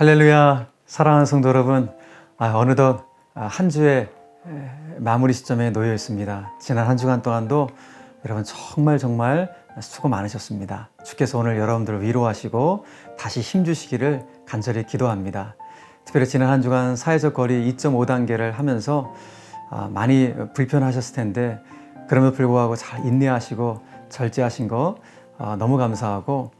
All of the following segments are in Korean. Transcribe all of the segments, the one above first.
할렐루야. 사랑하는 성도 여러분 아, 어느덧 아, 한 주의 에, 마무리 시점에 놓여 있습니다. 지난 한 주간 동안도 여러분 정말 정말 수고 많으셨습니다. 주께서 오늘 여러분들을 위로하시고 다시 힘주시기를 간절히 기도합니다. 특별히 지난 한 주간 사회적 거리 2.5단계를 하면서 아, 많이 불편하셨을 텐데 그럼에도 불구하고 잘 인내하시고 절제하신 거 아, 너무 감사하고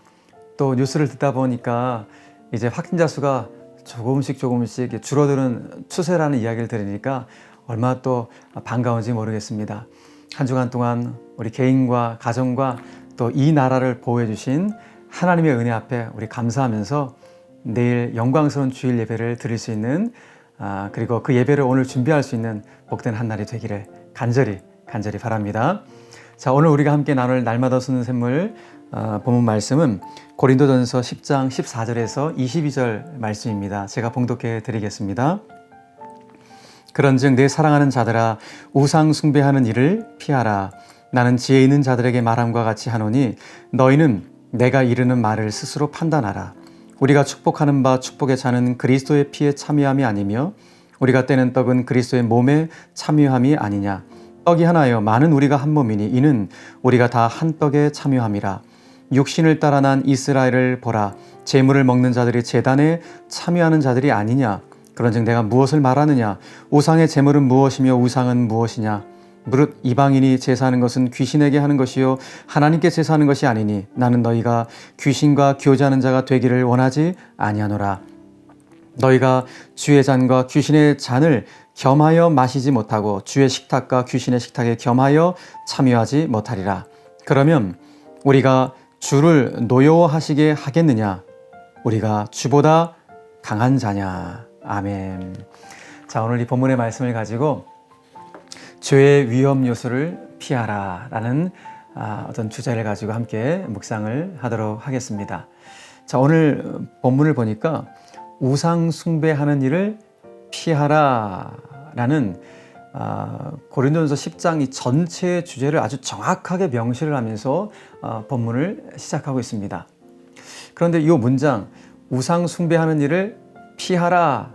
또 뉴스를 듣다 보니까 이제 확진자 수가 조금씩 조금씩 줄어드는 추세라는 이야기를 들으니까 얼마나 또 반가운지 모르겠습니다. 한 주간 동안 우리 개인과 가정과 또 이 나라를 보호해 주신 하나님의 은혜 앞에 우리 감사하면서 내일 영광스러운 주일 예배를 드릴 수 있는 아, 그리고 그 예배를 오늘 준비할 수 있는 복된 한 날이 되기를 간절히 간절히 바랍니다. 자 오늘 우리가 함께 나눌 날마다 쓰는 샘물 어, 본문 말씀은 고린도전서 10장 14절에서 22절 말씀입니다. 제가 봉독해 드리겠습니다. 그런즉 내 사랑하는 자들아 우상 숭배하는 일을 피하라. 나는 지혜 있는 자들에게 말함과 같이 하노니 너희는 내가 이르는 말을 스스로 판단하라. 우리가 축복하는 바 축복의 자는 그리스도의 피에 참여함이 아니며 우리가 떼는 떡은 그리스도의 몸에 참여함이 아니냐. 떡이 하나여 많은 우리가 한 몸이니 이는 우리가 다 한 떡에 참여함이라. 육신을 따라 난 이스라엘을 보라. 재물을 먹는 자들이 재단에 참여하는 자들이 아니냐. 그런즉 내가 무엇을 말하느냐? 우상의 재물은 무엇이며 우상은 무엇이냐? 무릇 이방인이 제사하는 것은 귀신에게 하는 것이요 하나님께 제사하는 것이 아니니 나는 너희가 귀신과 교제하는 자가 되기를 원하지 아니하노라. 너희가 주의 잔과 귀신의 잔을 겸하여 마시지 못하고 주의 식탁과 귀신의 식탁에 겸하여 참여하지 못하리라. 그러면 우리가 주를 노여워하시게 하겠느냐? 우리가 주보다 강한 자냐? 아멘. 자, 오늘 이 본문의 말씀을 가지고 죄의 위험 요소를 피하라 라는 아, 어떤 주제를 가지고 함께 묵상을 하도록 하겠습니다. 자, 오늘 본문을 보니까 우상 숭배하는 일을 피하라 라는 아, 고린도전서 10장 이 전체의 주제를 아주 정확하게 명시를 하면서 아, 본문을 시작하고 있습니다. 그런데 이 문장 우상 숭배하는 일을 피하라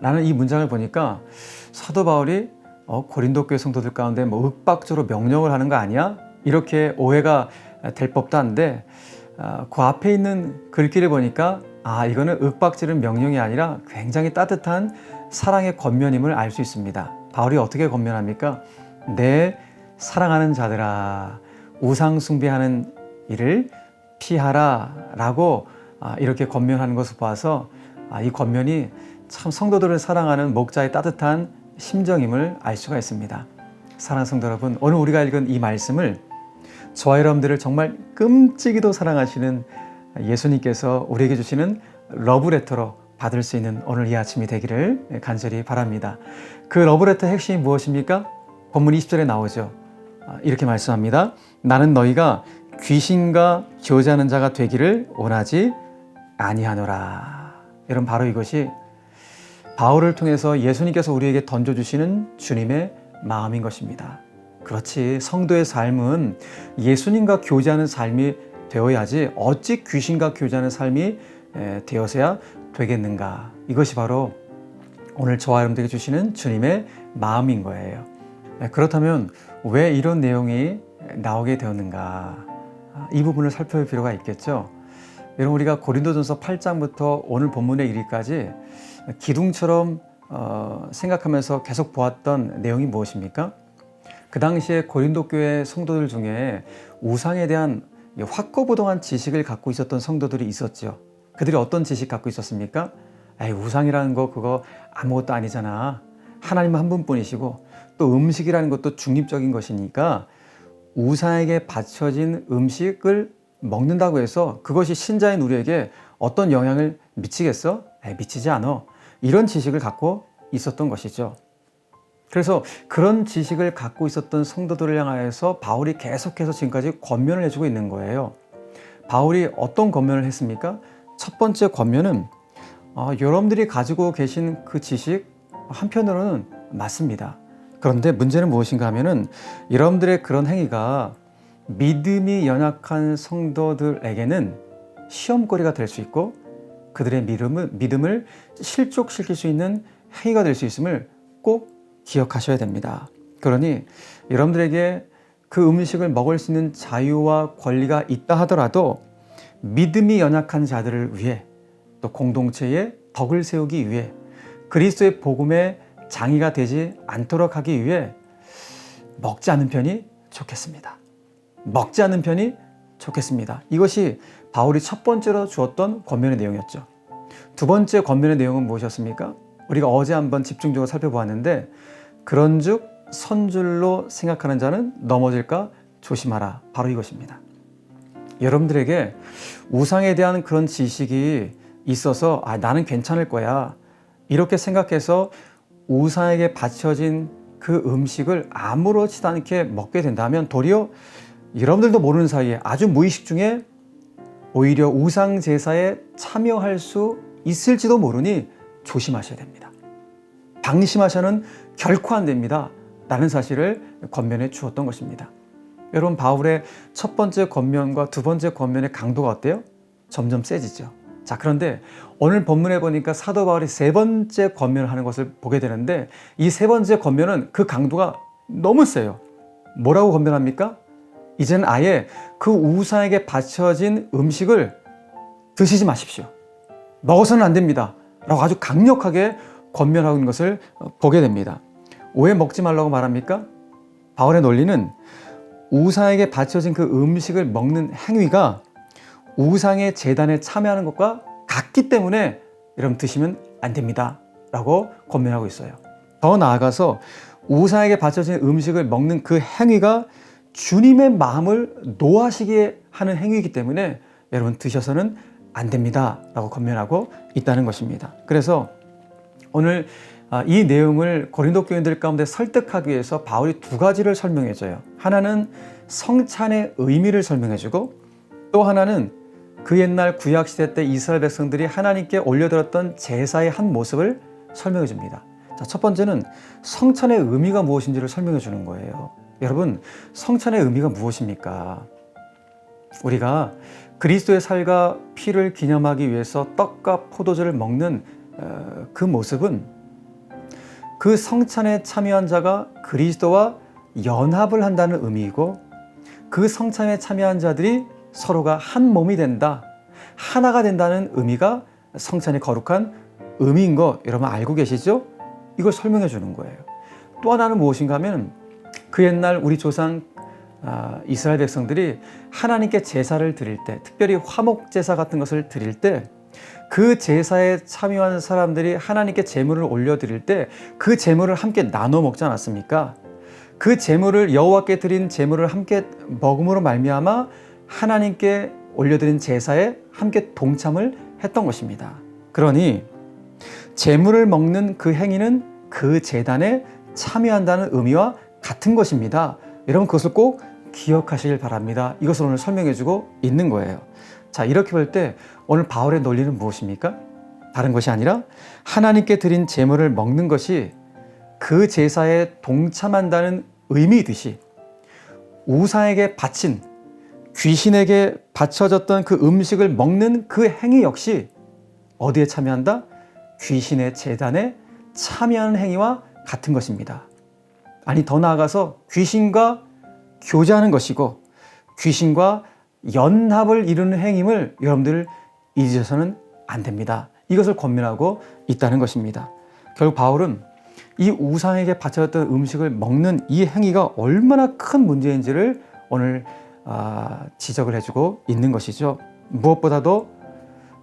라는 이 문장을 보니까 사도 바울이 어, 고린도 교회 성도들 가운데 뭐 윽박조로 명령을 하는 거 아니야? 이렇게 오해가 될 법도 한데 아, 그 앞에 있는 글귀를 보니까 아 이거는 윽박지른 명령이 아니라 굉장히 따뜻한 사랑의 권면임을 알 수 있습니다. 바울이 어떻게 권면합니까? 내 사랑하는 자들아 우상 숭배하는 일을 피하라라고 아, 이렇게 권면하는 것을 봐서 아, 이 권면이 참 성도들을 사랑하는 목자의 따뜻한 심정임을 알 수가 있습니다. 사랑하는 성도 여러분, 오늘 우리가 읽은 이 말씀을 저와 여러분들을 정말 끔찍이도 사랑하시는 예수님께서 우리에게 주시는 러브레터로 받을 수 있는 오늘 이 아침이 되기를 간절히 바랍니다. 그 러브레터 핵심이 무엇입니까? 본문 20절에 나오죠. 아, 이렇게 말씀합니다. 나는 너희가 귀신과 교제하는 자가 되기를 원하지 아니하노라. 여러분 바로 이것이 바울을 통해서 예수님께서 우리에게 던져주시는 주님의 마음인 것입니다. 그렇지 성도의 삶은 예수님과 교제하는 삶이 되어야지 어찌 귀신과 교제하는 삶이 되어서야 되겠는가 이것이 바로 오늘 저와 여러분들에게 주시는 주님의 마음인 거예요. 그렇다면 왜 이런 내용이 나오게 되었는가 이 부분을 살펴볼 필요가 있겠죠. 여러분 우리가 고린도전서 8장부터 오늘 본문에 이르기까지 기둥처럼 어, 생각하면서 계속 보았던 내용이 무엇입니까? 그 당시에 고린도 교회 성도들 중에 우상에 대한 확고부동한 지식을 갖고 있었던 성도들이 있었죠. 그들이 어떤 지식 갖고 있었습니까? 에이, 우상이라는 거 그거 아무것도 아니잖아. 하나님 한 분뿐이시고 또 음식이라는 것도 중립적인 것이니까 우상에게 바쳐진 음식을 먹는다고 해서 그것이 신자인 우리에게 어떤 영향을 미치겠어? 에이, 미치지 않아. 이런 지식을 갖고 있었던 것이죠. 그래서 그런 지식을 갖고 있었던 성도들을 향하여서 바울이 계속해서 지금까지 권면을 해주고 있는 거예요. 바울이 어떤 권면을 했습니까? 첫 번째 권면은 어, 여러분들이 가지고 계신 그 지식 한편으로는 맞습니다. 그런데 문제는 무엇인가 하면은 여러분들의 그런 행위가 믿음이 연약한 성도들에게는 시험거리가 될 수 있고 그들의 믿음을, 믿음을 실족시킬 수 있는 행위가 될 수 있음을 꼭 기억하셔야 됩니다. 그러니 여러분들에게 그 음식을 먹을 수 있는 자유와 권리가 있다 하더라도 믿음이 연약한 자들을 위해 또 공동체에 덕을 세우기 위해 그리스도의 복음의 장의가 되지 않도록 하기 위해 먹지 않는 편이 좋겠습니다. 먹지 않는 편이 좋겠습니다. 이것이 바울이 첫 번째로 주었던 권면의 내용이었죠. 두 번째 권면의 내용은 무엇이었습니까? 우리가 어제 한번 집중적으로 살펴보았는데 그런즉 선줄로 생각하는 자는 넘어질까 조심하라. 바로 이것입니다. 여러분들에게 우상에 대한 그런 지식이 있어서 아, 나는 괜찮을 거야. 이렇게 생각해서 우상에게 바쳐진 그 음식을 아무렇지도 않게 먹게 된다면 도리어 여러분들도 모르는 사이에 아주 무의식 중에 오히려 우상 제사에 참여할 수 있을지도 모르니 조심하셔야 됩니다. 방심하셔는 결코 안 됩니다. 라는 사실을 권면해 주었던 것입니다. 여러분 바울의 첫 번째 권면과 두 번째 권면의 강도가 어때요? 점점 세지죠. 자 그런데 오늘 본문에 보니까 사도 바울이 세 번째 권면을 하는 것을 보게 되는데 이 세 번째 권면은 그 강도가 너무 세요. 뭐라고 권면합니까? 이제는 아예 그 우상에게 바쳐진 음식을 드시지 마십시오. 먹어서는 안 됩니다. 라고 아주 강력하게 권면하고 있는 것을 보게 됩니다. 왜 먹지 말라고 말합니까? 바울의 논리는 우상에게 바쳐진 그 음식을 먹는 행위가 우상의 재단에 참여하는 것과 같기 때문에 여러분 드시면 안 됩니다. 라고 권면하고 있어요. 더 나아가서 우상에게 바쳐진 음식을 먹는 그 행위가 주님의 마음을 노하시게 하는 행위이기 때문에 여러분 드셔서는 안 됩니다. 라고 권면하고 있다는 것입니다. 그래서 오늘 아, 이 내용을 고린도 교인들 가운데 설득하기 위해서 바울이 두 가지를 설명해 줘요. 하나는 성찬의 의미를 설명해 주고 또 하나는 그 옛날 구약 시대 때 이스라엘 백성들이 하나님께 올려드렸던 제사의 한 모습을 설명해 줍니다. 자, 첫 번째는 성찬의 의미가 무엇인지를 설명해 주는 거예요. 여러분, 성찬의 의미가 무엇입니까? 우리가 그리스도의 살과 피를 기념하기 위해서 떡과 포도주를 먹는 어, 그 모습은 그 성찬에 참여한 자가 그리스도와 연합을 한다는 의미이고 그 성찬에 참여한 자들이 서로가 한 몸이 된다, 하나가 된다는 의미가 성찬의 거룩한 의미인 거 여러분 알고 계시죠? 이걸 설명해 주는 거예요. 또 하나는 무엇인가 하면 그 옛날 우리 조상 아, 이스라엘 백성들이 하나님께 제사를 드릴 때, 특별히 화목 제사 같은 것을 드릴 때, 그 제사에 참여한 사람들이 하나님께 제물을 올려드릴 때 그 제물을 함께 나눠 먹지 않았습니까? 그 제물을 여호와께 드린 제물을 함께 먹음으로 말미암아 하나님께 올려드린 제사에 함께 동참을 했던 것입니다. 그러니 제물을 먹는 그 행위는 그 재단에 참여한다는 의미와 같은 것입니다. 여러분 그것을 꼭 기억하시길 바랍니다. 이것을 오늘 설명해주고 있는 거예요. 자 이렇게 볼 때 오늘 바울의 논리는 무엇입니까? 다른 것이 아니라 하나님께 드린 제물을 먹는 것이 그 제사에 동참한다는 의미이듯이 우상에게 바친 귀신에게 바쳐졌던 그 음식을 먹는 그 행위 역시 어디에 참여한다? 귀신의 재단에 참여하는 행위와 같은 것입니다. 아니 더 나아가서 귀신과 교제하는 것이고 귀신과 연합을 이루는 행임을 여러분들 잊으셔서는 안 됩니다. 이것을 권면하고 있다는 것입니다. 결국 바울은 이 우상에게 바쳐졌던 음식을 먹는 이 행위가 얼마나 큰 문제인지를 오늘 아, 지적을 해주고 있는 것이죠. 무엇보다도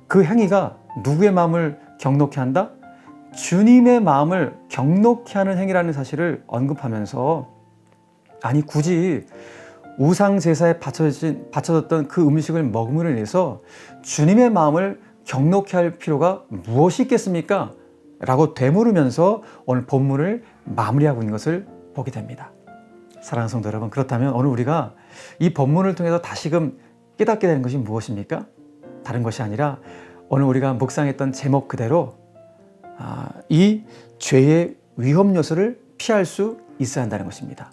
그 행위가 누구의 마음을 경록케 한다? 주님의 마음을 경록케 하는 행위라는 사실을 언급하면서 아니 굳이 우상 제사에 바쳐진, 바쳐졌던 그 음식을 먹음으로 인해서 주님의 마음을 경록케 할 필요가 무엇이 있겠습니까? 라고 되물으면서 오늘 본문을 마무리하고 있는 것을 보게 됩니다. 사랑하는 성도 여러분, 그렇다면 오늘 우리가 이 본문을 통해서 다시금 깨닫게 되는 것이 무엇입니까? 다른 것이 아니라 오늘 우리가 묵상했던 제목 그대로 아, 이 죄의 위험 요소를 피할 수 있어야 한다는 것입니다.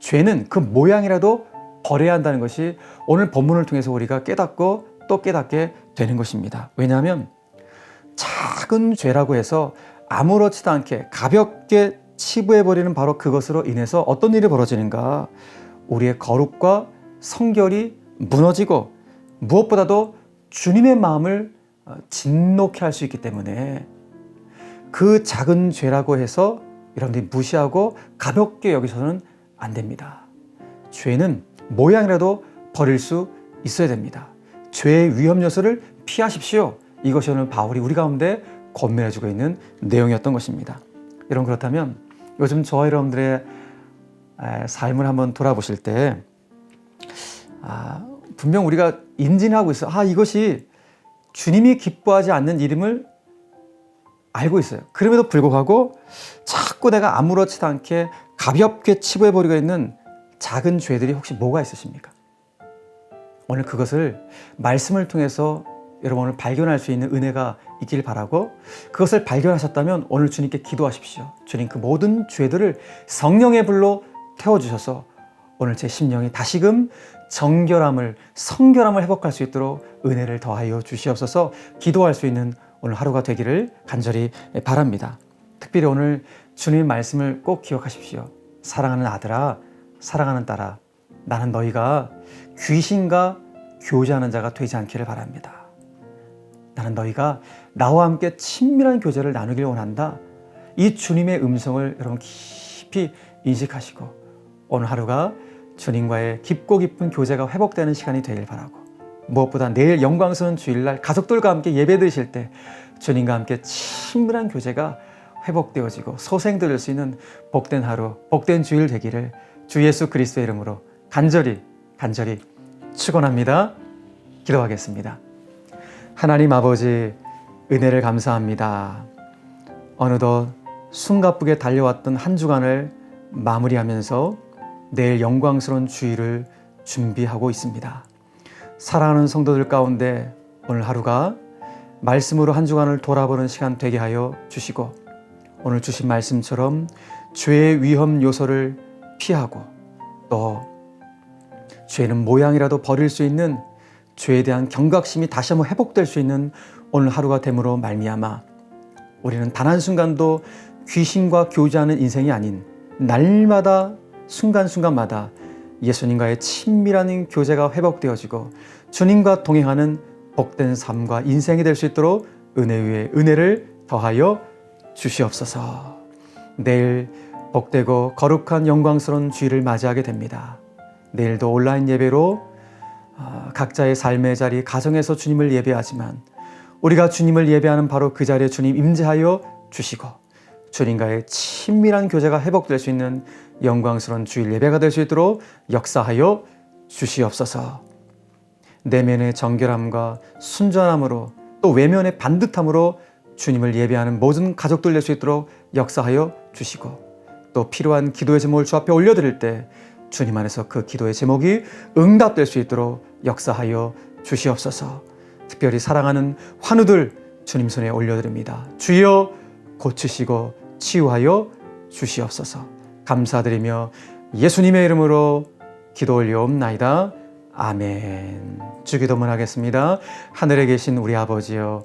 죄는 그 모양이라도 버려야 한다는 것이 오늘 본문을 통해서 우리가 깨닫고 또 깨닫게 되는 것입니다. 왜냐하면 작은 죄라고 해서 아무렇지도 않게 가볍게 치부해 버리는 바로 그것으로 인해서 어떤 일이 벌어지는가? 우리의 거룩과 성결이 무너지고 무엇보다도 주님의 마음을 어, 진노케 할 수 있기 때문에 그 작은 죄라고 해서 여러분들이 무시하고 가볍게 여기서는 안 됩니다. 죄는 모양이라도 버릴 수 있어야 됩니다. 죄의 위험 요소를 피하십시오. 이것이 오늘 바울이 우리 가운데 권면해주고 있는 내용이었던 것입니다. 여러분 그렇다면 요즘 저와 여러분들의 에, 삶을 한번 돌아보실 때 아, 분명 우리가 인진하고 있어. 아 이것이 주님이 기뻐하지 않는 일임을 알고 있어요. 그럼에도 불구하고 자꾸 내가 아무렇지도 않게 가볍게 치부해버리고 있는 작은 죄들이 혹시 뭐가 있으십니까? 오늘 그것을 말씀을 통해서 여러분 오늘 발견할 수 있는 은혜가 있길 바라고 그것을 발견하셨다면 오늘 주님께 기도하십시오. 주님 그 모든 죄들을 성령의 불로 태워주셔서 오늘 제 심령이 다시금 정결함을 성결함을 회복할 수 있도록 은혜를 더하여 주시옵소서 기도할 수 있는 오늘 하루가 되기를 간절히 바랍니다. 특별히 오늘 주님의 말씀을 꼭 기억하십시오. 사랑하는 아들아, 사랑하는 딸아, 나는 너희가 귀신과 교제하는 자가 되지 않기를 바랍니다. 나는 너희가 나와 함께 친밀한 교제를 나누길 원한다. 이 주님의 음성을 여러분 깊이 인식하시고 오늘 하루가 주님과의 깊고 깊은 교제가 회복되는 시간이 되길 바라고 무엇보다 내일 영광스러운 주일날 가족들과 함께 예배 드실 때 주님과 함께 친밀한 교제가 회복되어지고 소생될 수 있는 복된 하루, 복된 주일 되기를 주 예수 그리스도의 이름으로 간절히 간절히 축원합니다. 기도하겠습니다. 하나님 아버지 은혜를 감사합니다. 어느덧 숨가쁘게 달려왔던 한 주간을 마무리하면서 내일 영광스러운 주일을 준비하고 있습니다. 사랑하는 성도들 가운데 오늘 하루가 말씀으로 한 주간을 돌아보는 시간 되게 하여 주시고 오늘 주신 말씀처럼 죄의 위험 요소를 피하고 또 죄는 모양이라도 버릴 수 있는 죄에 대한 경각심이 다시 한번 회복될 수 있는 오늘 하루가 됨으로 말미암아 우리는 단 한 순간도 귀신과 교제하는 인생이 아닌 날마다 순간순간마다 예수님과의 친밀한 교제가 회복되어지고 주님과 동행하는 복된 삶과 인생이 될 수 있도록 은혜 위에 은혜를 더하여 주시옵소서. 내일 복되고 거룩한 영광스러운 주일을 맞이하게 됩니다. 내일도 온라인 예배로 아, 각자의 삶의 자리, 가정에서 주님을 예배하지만 우리가 주님을 예배하는 바로 그 자리에 주님 임재하여 주시고 주님과의 친밀한 교제가 회복될 수 있는 영광스러운 주일 예배가 될 수 있도록 역사하여 주시옵소서. 내면의 정결함과 순전함으로 또 외면의 반듯함으로 주님을 예배하는 모든 가족들 될수 있도록 역사하여 주시고 또 필요한 기도의 제목을 주 앞에 올려드릴 때 주님 안에서 그 기도의 제목이 응답될 수 있도록 역사하여 주시옵소서. 특별히 사랑하는 환우들 주님 손에 올려드립니다. 주여 고치시고 치유하여 주시옵소서. 감사드리며 예수님의 이름으로 기도 올려옵나이다. 아멘. 주기도문 하겠습니다. 하늘에 계신 우리 아버지여